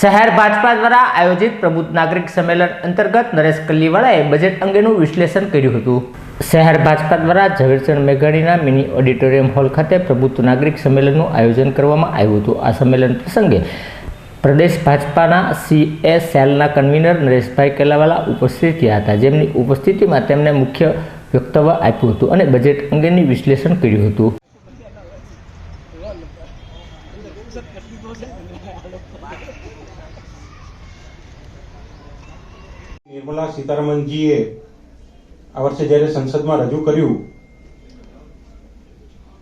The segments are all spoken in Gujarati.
શહેર ભાજપા દ્વારા આયોજિત પ્રબુદ્ધ નાગરિક સંમેલન અંતર્ગત નરેશ કલ્લીવાળાએ બજેટ અંગેનું વિશ્લેષણ કર્યું હતું. શહેર ભાજપા દ્વારા ઝવેરચંદ મેઘાણીના મિની ઓડિટોરિયમ હોલ ખાતે પ્રબુદ્ધ નાગરિક સંમેલનનું આયોજન કરવામાં આવ્યું હતું. આ સંમેલન પ્રસંગે પ્રદેશ ભાજપાના સી. એસ સેલના કન્વીનર નરેશભાઈ કેલાવાલા ઉપસ્થિત રહ્યા હતા. જેમની ઉપસ્થિતિમાં તેમણે મુખ્ય વક્તવ્ય આપ્યું હતું અને બજેટ અંગેની વિશ્લેષણ કર્યું હતું. નિર્મલા સીતારમણજીએ આ વર્ષે જ્યારે સંસદમાં રજૂ કર્યું,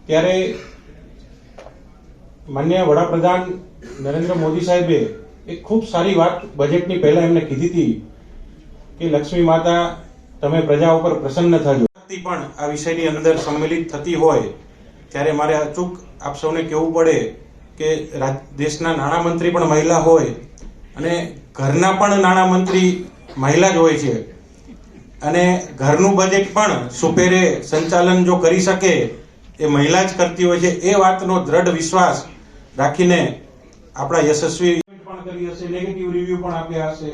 ત્યારે માન્ય વડાપ્રધાન નરેન્દ્ર મોદી સાહેબે એક ખૂબ સારી વાત બજેટની પહેલા એમને કીધી હતી કે, લક્ષ્મી માતા, તમે પ્રજા ઉપર પ્રસન્ન થજો. પણ આ વિષયની અંદર સંમેલિત થતી હોય, ત્યારે મારે અચૂક આપ સૌને કહેવું પડે કે દેશના નાણામંત્રી પણ મહિલા હોય અને ઘરના પણ નાણામંત્રી મહિલા જ હોય છે. અને ઘરનું બજેટ પણ સુપેરે સંચાલન જો કરી શકે, એ મહિલા જ કરતી હોય છે. એ વાતનો દ્રઢ વિશ્વાસ રાખીને આપણા યશસ્વી પણ કરી હશે નેગેટિવ રિવ્યુ પણ આપ્યા હશે.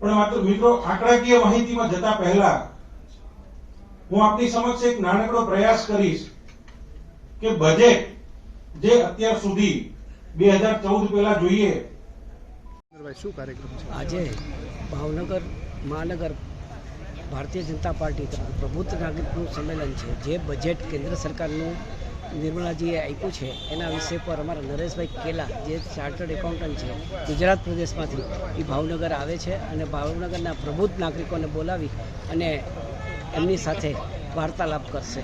પણ માત્ર મિત્રો, આંકડાકીય માહિતીમાં જતા પહેલા હું આપની સમક્ષ એક નાનકડો પ્રયાસ કરીશ કે બજેટ જે અત્યાર સુધી બે હજાર ચૌદ પહેલા જોઈએ. શું કાર્યક્રમ છે? આજે ભાવનગર મહાનગર ભારતીય જનતા પાર્ટી તરફ પ્રબુદ્ધ નાગરિકનું સંમેલન છે. જે બજેટ કેન્દ્ર સરકારનું નિર્મલાજીએ આપ્યું છે એના વિષય પર અમારા નરેશભાઈ કેલા જે ચાર્ટર્ડ એકાઉન્ટન્ટ છે ગુજરાત પ્રદેશમાંથી એ ભાવનગર આવે છે અને ભાવનગરના પ્રબુદ્ધ નાગરિકોને બોલાવી અને એમની સાથે વાર્તાલાપ કરશે.